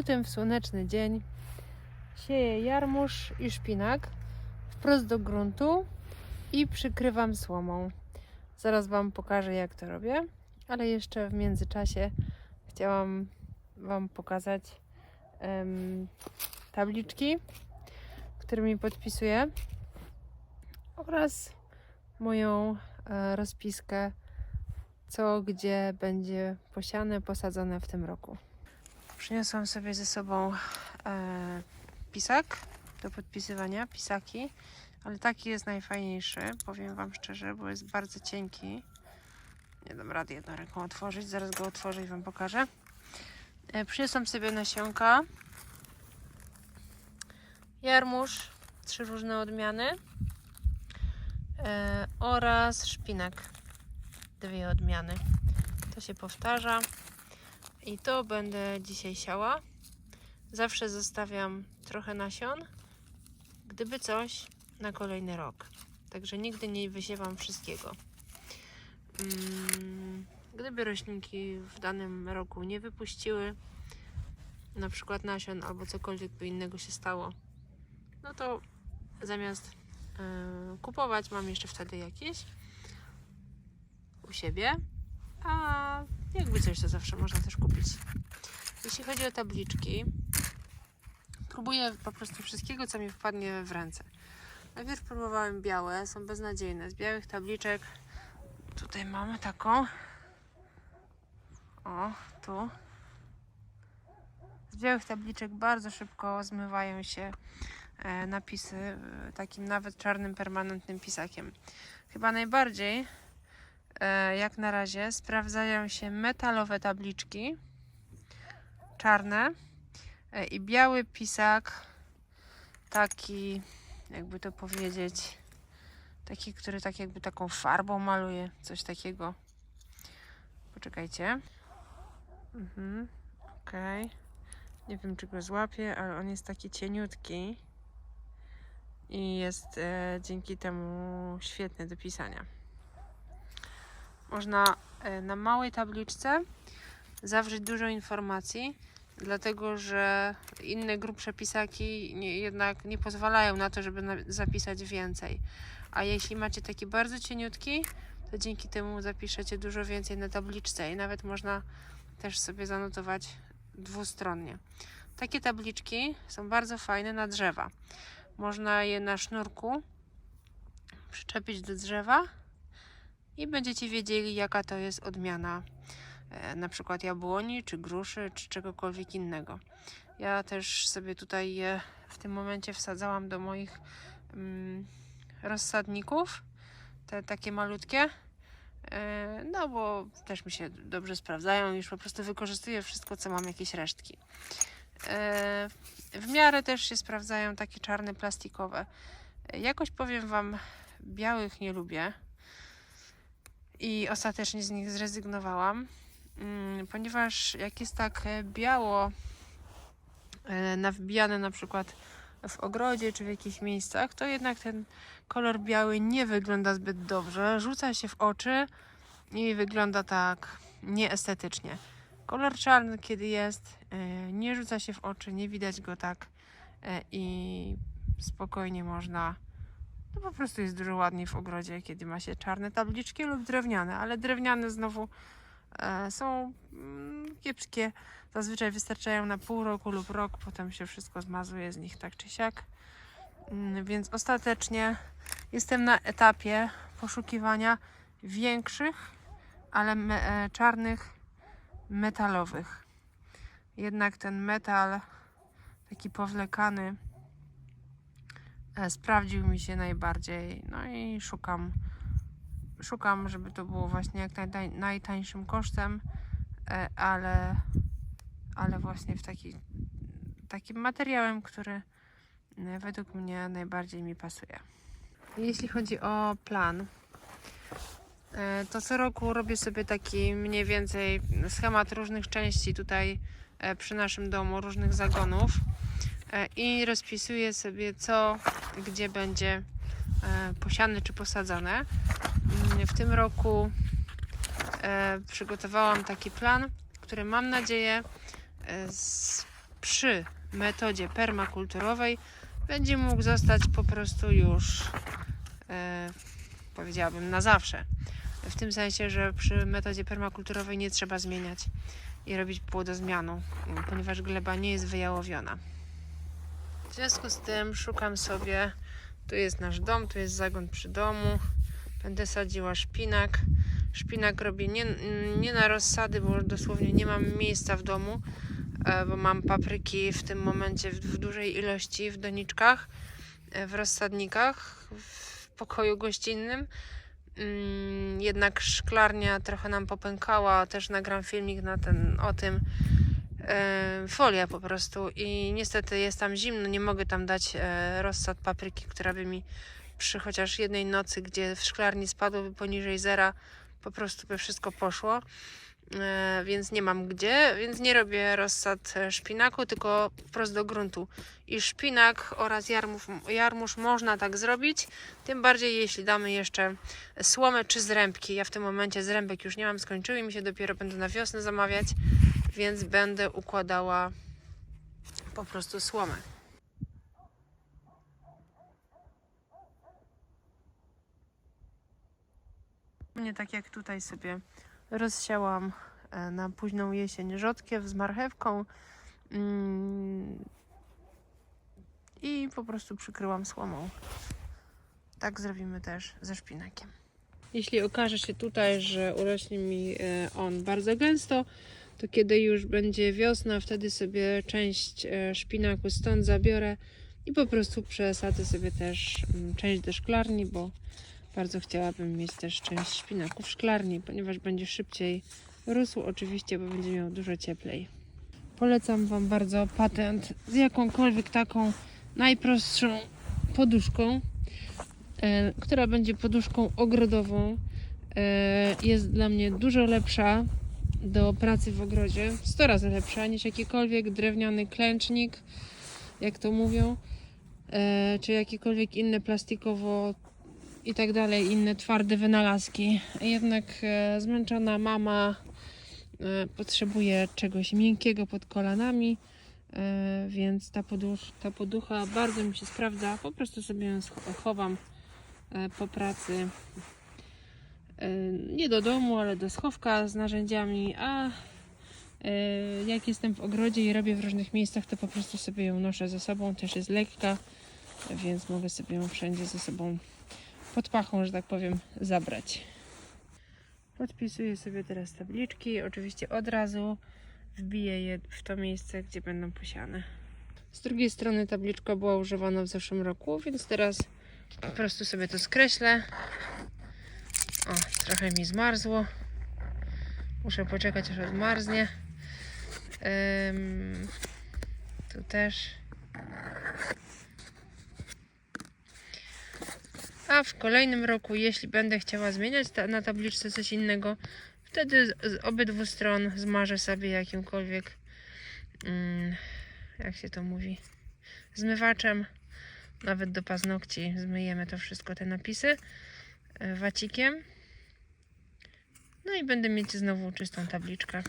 lutym w słoneczny dzień sieję jarmuż i szpinak wprost do gruntu i przykrywam słomą. Zaraz Wam pokażę, jak to robię, ale jeszcze w międzyczasie chciałam Wam pokazać em, tabliczki, którymi podpisuję oraz moją e, rozpiskę, co gdzie będzie posiane, posadzone w tym roku. Przyniosłam sobie ze sobą e, pisak do podpisywania, pisaki, ale taki jest najfajniejszy, powiem Wam szczerze, bo jest bardzo cienki. Nie dam rady jedną ręką otworzyć, zaraz go otworzę i Wam pokażę. E, przyniosłam sobie nasionka, jarmuż, trzy różne odmiany e, oraz szpinak, dwie odmiany. To się powtarza i to będę dzisiaj siała. Zawsze zostawiam trochę nasion, gdyby coś na kolejny rok. Także nigdy nie wysiewam wszystkiego. Mm, Gdyby roślinki w danym roku nie wypuściły na przykład nasion albo cokolwiek by innego się stało, no to zamiast e, kupować mam jeszcze wtedy jakieś u siebie, a jakby coś to zawsze można też kupić. Jeśli chodzi o tabliczki, próbuję po prostu wszystkiego, co mi wpadnie w ręce. Najpierw próbowałem białe, są beznadziejne. Z białych tabliczek tutaj mamy taką. O, tu. Z białych tabliczek bardzo szybko zmywają się e, napisy e, takim nawet czarnym permanentnym pisakiem. Chyba najbardziej jak na razie sprawdzają się metalowe tabliczki czarne e, i biały pisak taki jakby to powiedzieć taki, który tak jakby taką farbą maluje coś takiego. Poczekajcie. Mhm, okej. Nie wiem czy go złapię, ale on jest taki cieniutki i jest e, dzięki temu świetny do pisania można e, na małej tabliczce zawrzeć dużo informacji, dlatego że inne grubsze pisaki nie, jednak nie pozwalają na to, żeby zapisać więcej. A jeśli macie taki bardzo cieniutki, to dzięki temu zapiszecie dużo więcej na tabliczce i nawet można też sobie zanotować dwustronnie. Takie tabliczki są bardzo fajne na drzewa. Można je na sznurku przyczepić do drzewa i będziecie wiedzieli, jaka to jest odmiana e, na przykład jabłoni, czy gruszy, czy czegokolwiek innego. Ja też sobie tutaj je w tym momencie wsadzałam do moich mm, rozsadników, te takie malutkie, e, no bo też mi się dobrze sprawdzają, już po prostu wykorzystuję wszystko, co mam, jakieś resztki. E, w miarę też się sprawdzają takie czarne plastikowe. Jakoś powiem Wam, białych nie lubię i ostatecznie z nich zrezygnowałam, mm, ponieważ jak jest tak e, biało e, nawbijane na przykład w ogrodzie czy w jakichś miejscach, to jednak ten kolor biały nie wygląda zbyt dobrze, rzuca się w oczy i wygląda tak nieestetycznie. Kolor czarny, kiedy jest, e, nie rzuca się w oczy, nie widać go tak i spokojnie można to po prostu jest dużo ładniej w ogrodzie, kiedy ma się czarne tabliczki lub drewniane, ale drewniane znowu e, są mm, kiepskie. Zazwyczaj wystarczają na pół roku lub rok, potem się wszystko zmazuje z nich tak czy siak. Mm, więc ostatecznie jestem na etapie poszukiwania większych, ale me, e, czarnych metalowych. Jednak ten metal taki powlekany sprawdził mi się najbardziej. No i szukam, szukam, żeby to było właśnie jak najtań, najtańszym kosztem, e, ale, ale właśnie w taki, takim materiałem, który e, według mnie najbardziej mi pasuje. Jeśli chodzi o plan, e, to co roku robię sobie taki mniej więcej schemat różnych części tutaj e, przy naszym domu, różnych zagonów e, i rozpisuję sobie co, gdzie będzie e, posiane czy posadzone. Mm, W tym roku e, przygotowałam taki plan, który mam nadzieję e, przy metodzie permakulturowej będzie mógł zostać po prostu już, powiedziałabym, na zawsze. W tym sensie, że przy metodzie permakulturowej nie trzeba zmieniać i robić płodozmianu, ponieważ gleba nie jest wyjałowiona. W związku z tym szukam sobie, tu jest nasz dom, tu jest zagon przy domu, będę sadziła szpinak. Szpinak robię nie, nie na rozsady, bo dosłownie nie mam miejsca w domu, e, bo mam papryki w tym momencie w, w dużej ilości w doniczkach, e, w rozsadnikach, w pokoju gościnnym. Mm, Jednak szklarnia trochę nam popękała, też nagram filmik na ten, o tym. E, Folia po prostu i niestety jest tam zimno, nie mogę tam dać e, rozsad papryki, która by mi przy chociaż jednej nocy, gdzie w szklarni spadłoby poniżej zera, po prostu by wszystko poszło. E, więc nie mam gdzie, więc nie robię rozsad szpinaku, tylko wprost do gruntu. I szpinak oraz jarmuż, jarmuż można tak zrobić, tym bardziej jeśli damy jeszcze słomę czy zrębki. Ja w tym momencie zrębek już nie mam, skończyły mi się, dopiero będę na wiosnę zamawiać, więc będę układała po prostu słomę. Nie tak jak tutaj sobie rozsiałam e, na późną jesień rzodkiew z marchewką mm, i po prostu przykryłam słomą. Tak zrobimy też ze szpinakiem. Jeśli okaże się tutaj, że urośnie mi e, on bardzo gęsto, to kiedy już będzie wiosna, wtedy sobie część e, szpinaku stąd zabiorę i po prostu przesadzę sobie też mm, część do szklarni, bo bardzo chciałabym mieć też część szpinaku w szklarni, ponieważ będzie szybciej rósł, oczywiście, bo będzie miał dużo cieplej. Polecam Wam bardzo patent z jakąkolwiek taką najprostszą poduszką, e, która będzie poduszką ogrodową. E, jest dla mnie dużo lepsza do pracy w ogrodzie, 100 razy lepsza niż jakikolwiek drewniany klęcznik, jak to mówią, e, czy jakiekolwiek inne plastikowo i tak dalej, inne twarde wynalazki. Jednak e, zmęczona mama e, potrzebuje czegoś miękkiego pod kolanami, więc ta, podusz, ta poducha bardzo mi się sprawdza. Po prostu sobie ją chowam po pracy. Nie do domu, ale do schowka z narzędziami, a jak jestem w ogrodzie i robię w różnych miejscach, to po prostu sobie ją noszę ze sobą. Też jest lekka, więc mogę sobie ją wszędzie ze sobą pod pachą, że tak powiem, zabrać. Podpisuję sobie teraz tabliczki. Oczywiście od razu wbiję je w to miejsce, gdzie będą posiane. Z drugiej strony tabliczka była używana w zeszłym roku, więc teraz po prostu sobie to skreślę. O, trochę mi zmarzło. Muszę poczekać, aż odmarznie. Tu też. A w kolejnym roku, jeśli będę chciała zmieniać ta, na tabliczce coś innego, wtedy z, z obydwu stron zmarzę sobie jakimkolwiek, mm, jak się to mówi, zmywaczem. Nawet do paznokci zmyjemy to wszystko, te napisy, wacikiem. No i będę mieć znowu czystą tabliczkę.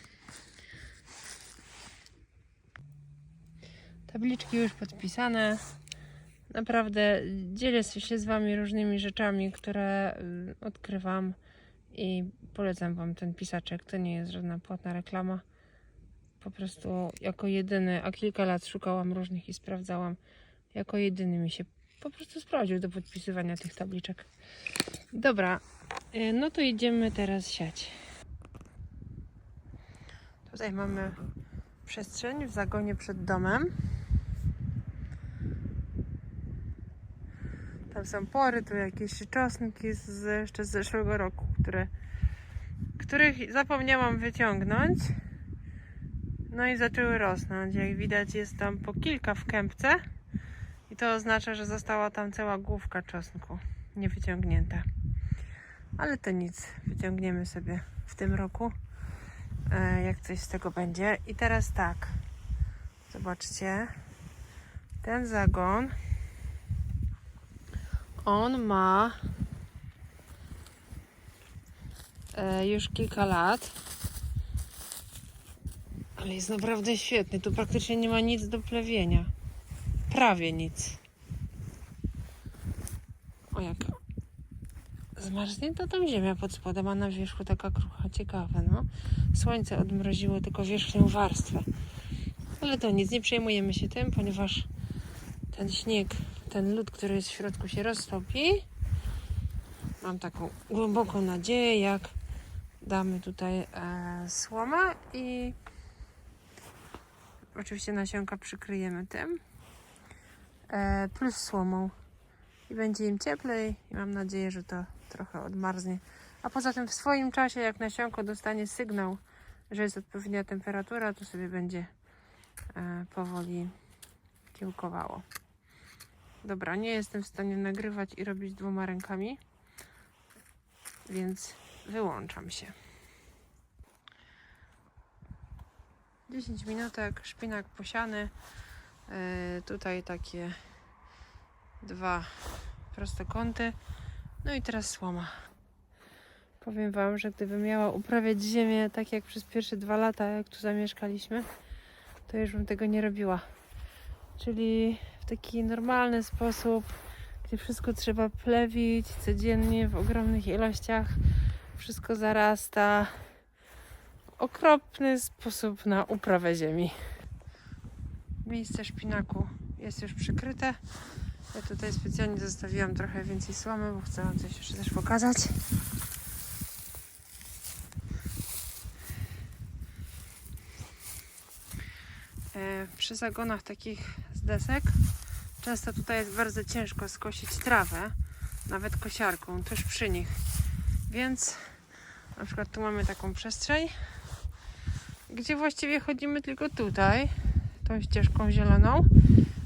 Tabliczki już podpisane. Naprawdę dzielę się z Wami różnymi rzeczami, które y, odkrywam i polecam Wam ten pisaczek. To nie jest żadna płatna reklama. Po prostu jako jedyny, a kilka lat szukałam różnych i sprawdzałam. Jako jedyny mi się po prostu sprawdził do podpisywania tych tabliczek. Dobra, y, no to idziemy teraz siać. Tutaj mamy przestrzeń w zagonie przed domem. Tam są pory, tu jakieś czosnki z, jeszcze z zeszłego roku, które, których zapomniałam wyciągnąć. No i zaczęły rosnąć. Jak widać jest tam po kilka w kępce. I to oznacza, że została tam cała główka czosnku niewyciągnięta. Ale to nic, wyciągniemy sobie w tym roku, e, jak coś z tego będzie. I teraz tak, zobaczcie, ten zagon on ma e, już kilka lat. Ale jest naprawdę świetny. Tu praktycznie nie ma nic do plewienia. Prawie nic. O jak zmarznięta tam ziemia pod spodem, a na wierzchu taka krucha. Ciekawe, no. Słońce odmroziło tylko wierzchnią warstwę. Ale to nic, nie przejmujemy się tym, ponieważ ten śnieg, ten lód, który jest w środku się roztopi. Mam taką głęboką nadzieję, jak damy tutaj e, słomę i oczywiście nasionka przykryjemy tym plus słomą i będzie im cieplej i mam nadzieję, że to trochę odmarznie. A poza tym w swoim czasie, jak nasionko dostanie sygnał, że jest odpowiednia temperatura, to sobie będzie e, powoli kiełkowało. Dobra, nie jestem w stanie nagrywać i robić dwoma rękami, więc wyłączam się. 10 minutek, szpinak posiany. E, tutaj takie dwa prostokąty. No i teraz słoma. Powiem Wam, że gdybym miała uprawiać ziemię tak jak przez pierwsze dwa lata, jak tu zamieszkaliśmy, to już bym tego nie robiła. Czyli w taki normalny sposób, gdzie wszystko trzeba plewić codziennie w ogromnych ilościach, wszystko zarasta. Okropny sposób na uprawę ziemi. Miejsce szpinaku jest już przykryte. Ja tutaj specjalnie zostawiłam trochę więcej słomy, bo chcę Wam coś jeszcze też pokazać. E, Przy zagonach takich z desek często tutaj jest bardzo ciężko skosić trawę, nawet kosiarką, tuż przy nich. Więc na przykład tu mamy taką przestrzeń, gdzie właściwie chodzimy tylko tutaj, tą ścieżką zieloną,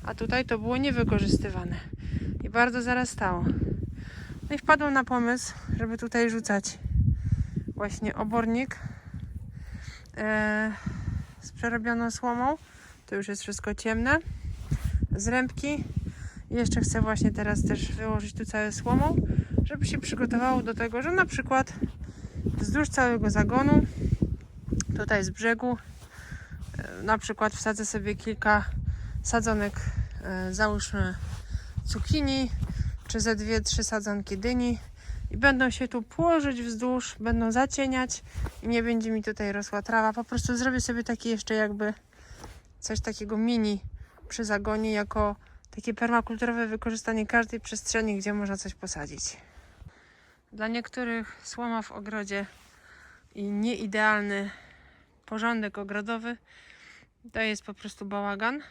a tutaj to było niewykorzystywane i bardzo zarastało. No i wpadłam na pomysł, żeby tutaj rzucać właśnie obornik e, z przerobioną słomą. To już jest wszystko ciemne. Z rębki. I jeszcze chcę właśnie teraz też wyłożyć tu całe słomą, żeby się przygotowało do tego, że na przykład wzdłuż całego zagonu, tutaj z brzegu, na przykład wsadzę sobie kilka sadzonek, e, załóżmy cukinii, czy ze dwie, trzy sadzonki dyni i będą się tu położyć wzdłuż, będą zacieniać i nie będzie mi tutaj rosła trawa. Po prostu zrobię sobie taki jeszcze jakby coś takiego mini przy zagonie jako takie permakulturowe wykorzystanie każdej przestrzeni, gdzie można coś posadzić. Dla niektórych słoma w ogrodzie i nieidealny porządek ogrodowy to jest po prostu bałagan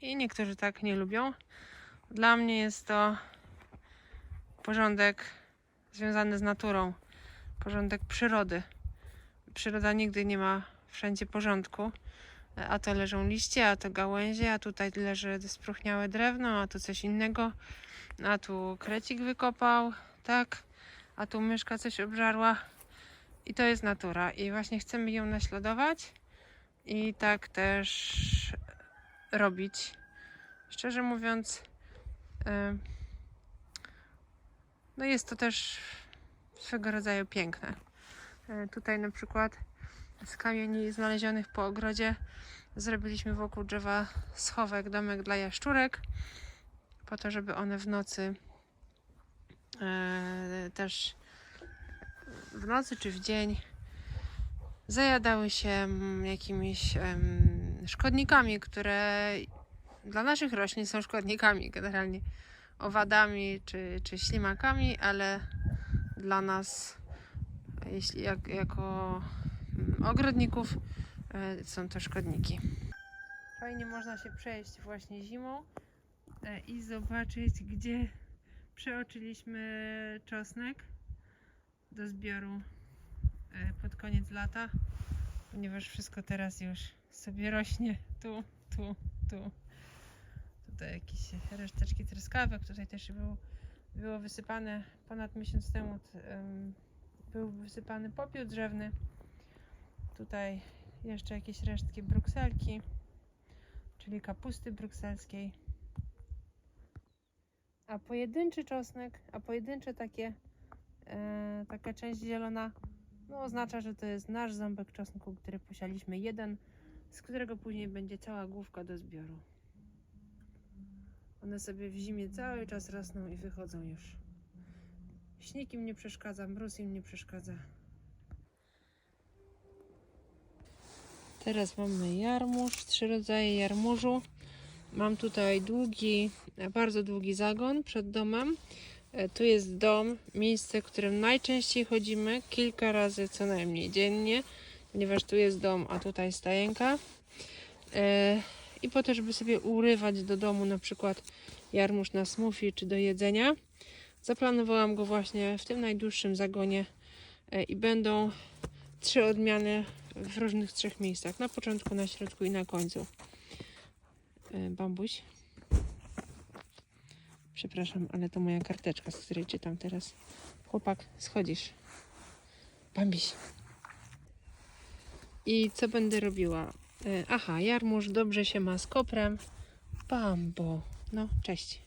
i niektórzy tak nie lubią. Dla mnie jest to porządek związany z naturą, porządek przyrody. Przyroda nigdy nie ma wszędzie porządku. A to leżą liście, a to gałęzie, a tutaj leży spróchniałe drewno, a tu coś innego. A tu krecik wykopał, tak? A tu myszka coś obżarła. I to jest natura. I właśnie chcemy ją naśladować i tak też robić. Szczerze mówiąc, no jest to też swego rodzaju piękne. E, Tutaj na przykład z kamieni znalezionych po ogrodzie zrobiliśmy wokół drzewa schowek, domek dla jaszczurek, po to, żeby one w nocy e, też w nocy czy w dzień zajadały się mm, jakimiś szkodnikami, które dla naszych roślin są szkodnikami generalnie owadami czy, czy ślimakami, ale dla nas jeśli jak, jako mm, ogrodników e, są to szkodniki. Fajnie można się przejść właśnie zimą e, i zobaczyć, gdzie przeoczyliśmy czosnek do zbioru pod koniec lata, ponieważ wszystko teraz już sobie rośnie tu, tu, tu. Tutaj jakieś reszteczki truskawek, tutaj też było, wysypane ponad miesiąc temu. em, Był wysypany popiół drzewny. Tutaj jeszcze jakieś resztki brukselki, czyli kapusty brukselskiej. A pojedynczy czosnek, a pojedyncze takie, e, taka część zielona, no oznacza, że to jest nasz ząbek czosnku, który posialiśmy jeden z którego później będzie cała główka do zbioru. One sobie w zimie cały czas rosną i wychodzą już. Śnieg im nie przeszkadza, mróz im nie przeszkadza. Teraz mamy jarmuż, trzy rodzaje jarmużu. Mam tutaj długi, bardzo długi zagon przed domem. E, Tu jest dom, miejsce, w którym najczęściej chodzimy, kilka razy co najmniej dziennie, ponieważ tu jest dom, a tutaj stajenka. E, I po to, żeby sobie urywać do domu na przykład jarmuż na smoothie czy do jedzenia, zaplanowałam go właśnie w tym najdłuższym zagonie e, i będą trzy odmiany w różnych trzech miejscach. Na początku, na środku i na końcu. Bambuś. Przepraszam, ale to moja karteczka, z której czytam teraz. Chłopak, schodzisz. Bambiś. I co będę robiła? E, Aha, jarmuż dobrze się ma z koprem. Bambo. No, cześć.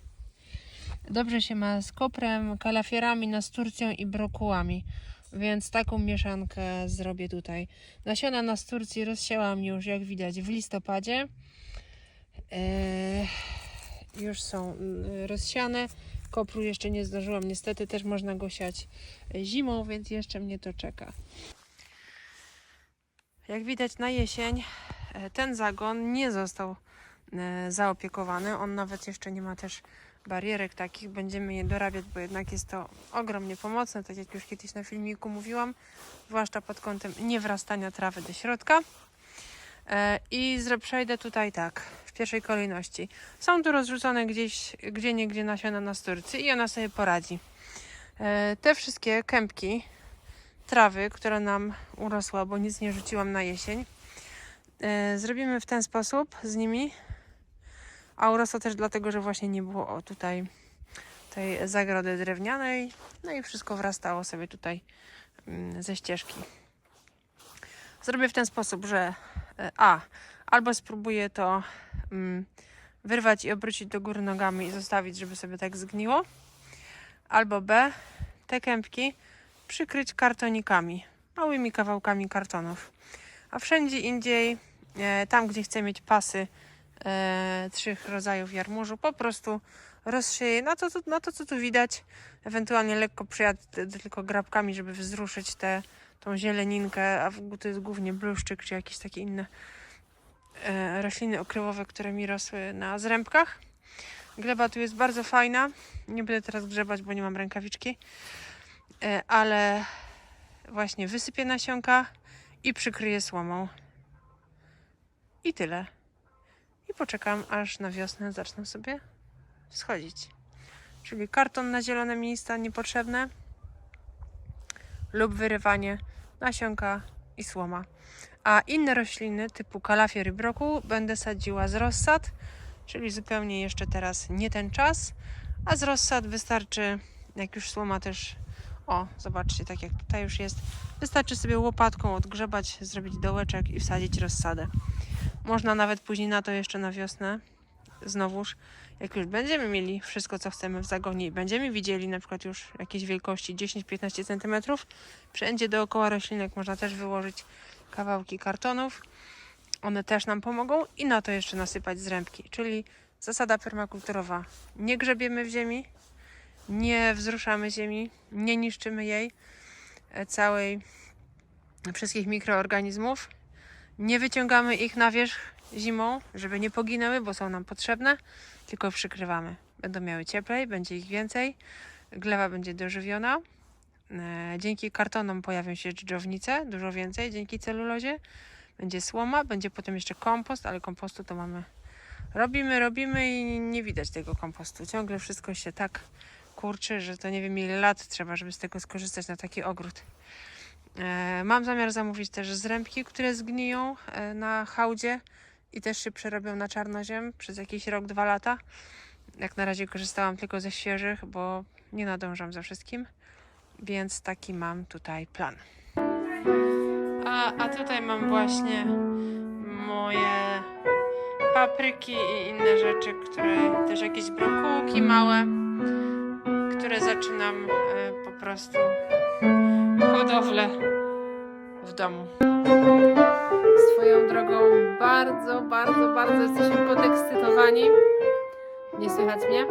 Dobrze się ma z koprem, kalafierami, nasturcją i brokułami. Więc taką mieszankę zrobię tutaj. Nasiona nasturcji rozsiałam już, jak widać, w listopadzie. Eee, już są mm, rozsiane. Kopru jeszcze nie zdążyłam. Niestety też można go siać e, zimą, więc jeszcze mnie to czeka. Jak widać na jesień e, ten zagon nie został e, zaopiekowany. On nawet jeszcze nie ma też barierek takich. Będziemy je dorabiać, bo jednak jest to ogromnie pomocne, tak jak już kiedyś na filmiku mówiłam, zwłaszcza pod kątem niewrastania trawy do środka. E, I przejdę tutaj tak, w pierwszej kolejności. Są tu rozrzucone gdzieś, gdzie niegdzie nasiona nasturcy i ona sobie poradzi. E, Te wszystkie kępki trawy, która nam urosła, bo nic nie rzuciłam na jesień, e, zrobimy w ten sposób z nimi. A urosła też dlatego, że właśnie nie było o, tutaj tej zagrody drewnianej. No i wszystko wrastało sobie tutaj mm, ze ścieżki. Zrobię w ten sposób, że A. Albo spróbuję to mm, wyrwać i obrócić do góry nogami i zostawić, żeby sobie tak zgniło. Albo B. Te kępki przykryć kartonikami, małymi kawałkami kartonów. A wszędzie indziej, e, tam gdzie chcę mieć pasy e, trzech rodzajów jarmużu, po prostu rozsieję na to, na to, co tu widać. Ewentualnie lekko przyjadę tylko grabkami, żeby wzruszyć tę tą zieleninkę, a w ogóle to jest głównie bluszczyk czy jakieś takie inne e, rośliny okrywowe, które mi rosły na zrębkach. Gleba tu jest bardzo fajna. Nie będę teraz grzebać, bo nie mam rękawiczki. E, ale właśnie wysypię nasionka i przykryję słomą. I tyle. I poczekam, aż na wiosnę zaczną sobie wschodzić. Czyli karton na zielone miejsca niepotrzebne lub wyrywanie nasionka i słoma. A inne rośliny typu kalafior i brokuł będę sadziła z rozsad, czyli zupełnie jeszcze teraz nie ten czas, a z rozsad wystarczy, jak już słoma też, o zobaczcie, tak jak tutaj już jest, wystarczy sobie łopatką odgrzebać, zrobić dołeczek i wsadzić rozsadę. Można nawet później na to jeszcze na wiosnę, znowuż, jak już będziemy mieli wszystko, co chcemy w zagonie i będziemy widzieli na przykład już jakieś wielkości 10-15 cm, wszędzie dookoła roślinek można też wyłożyć kawałki kartonów. One też nam pomogą i na to jeszcze nasypać zrębki, czyli zasada permakulturowa. Nie grzebiemy w ziemi, nie wzruszamy ziemi, nie niszczymy jej e, całej wszystkich mikroorganizmów. Nie wyciągamy ich na wierzch zimą, żeby nie poginęły, bo są nam potrzebne, tylko przykrywamy. Będą miały cieplej, będzie ich więcej, gleba będzie dożywiona. E, Dzięki kartonom pojawią się dżdżownice, dużo więcej, dzięki celulozie. Będzie słoma, będzie potem jeszcze kompost, ale kompostu to mamy. Robimy, robimy i nie widać tego kompostu. Ciągle wszystko się tak kurczy, że to nie wiem ile lat trzeba, żeby z tego skorzystać na taki ogród. E, Mam zamiar zamówić też zrębki, które zgniją e, na hałdzie i też się przerobią na czarnoziem przez jakiś rok, dwa lata. Jak na razie korzystałam tylko ze świeżych, bo nie nadążam za wszystkim, więc taki mam tutaj plan. A, a tutaj mam właśnie moje papryki i inne rzeczy, które też jakieś brokułki małe, które zaczynam e, po prostu hodowlę w domu. Swoją drogą bardzo, bardzo, bardzo jesteśmy podekscytowani. Nie słychać mnie?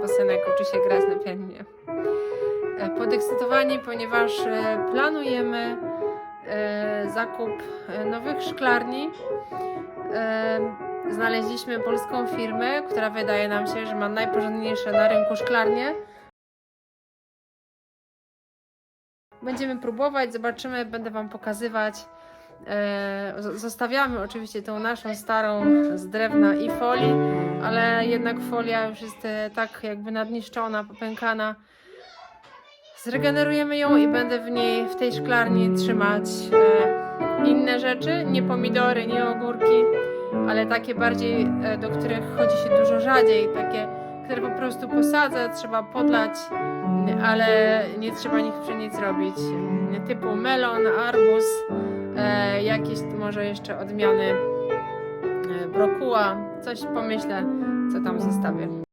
Bo synek uczy się grać na pianinie. E, Podekscytowani, ponieważ e, planujemy e, zakup nowych szklarni. Znaleźliśmy polską firmę, która wydaje nam się, że ma najporządniejsze na rynku szklarnie. Będziemy próbować, zobaczymy, będę Wam pokazywać. E, Zostawiamy oczywiście tą naszą starą z drewna i folii, ale jednak folia już jest e, tak jakby nadniszczona, popękana. Zregenerujemy ją i będę w niej, w tej szklarni trzymać e, inne rzeczy, nie pomidory, nie ogórki, ale takie bardziej, do których chodzi się dużo rzadziej, takie, które po prostu posadzę, trzeba podlać, ale nie trzeba nich przy nic robić, typu melon, arbuz, jakieś może jeszcze odmiany e, brokuła, coś pomyślę, co tam zostawię.